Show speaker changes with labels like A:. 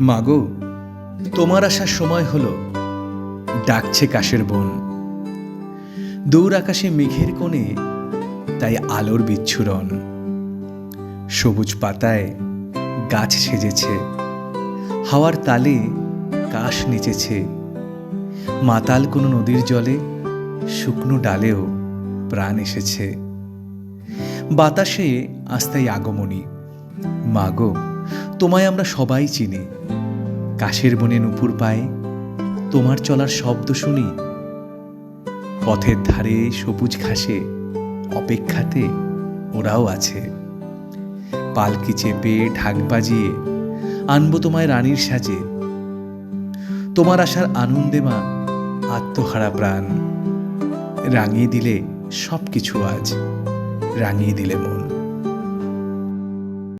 A: মাগো, তোমার আসার সময় হলো। ডাকছে কাশের বন। দূর আকাশে মেঘের কোণে তাই আলোর বিচ্ছুরণ। সবুজ পাতায় গাছ সেজেছে, হাওয়ার তালে কাশ নেচেছে। মাতাল কোনো নদীর জলে শুকনো ডালেও প্রাণ এসেছে। বাতাসে আস্তাই আগমনী। মাগো তোমায় আমরা সবাই চিনি। কাশের বনে নুপুর পায়ে, তোমার চলার শব্দ শুনি। পথের ধারে সবুজ ঘাসে, অপেক্ষাতে ওরাও আছে। পালকি চেপে ঢাক বাজিয়ে, আনব তোমায় রানীর সাজে। তোমার আসার আনন্দে মা, আত্মহারা প্রাণ। রাঙিয়ে দিলে সব কিছু আজ, রাঙিয়ে দিলে মন।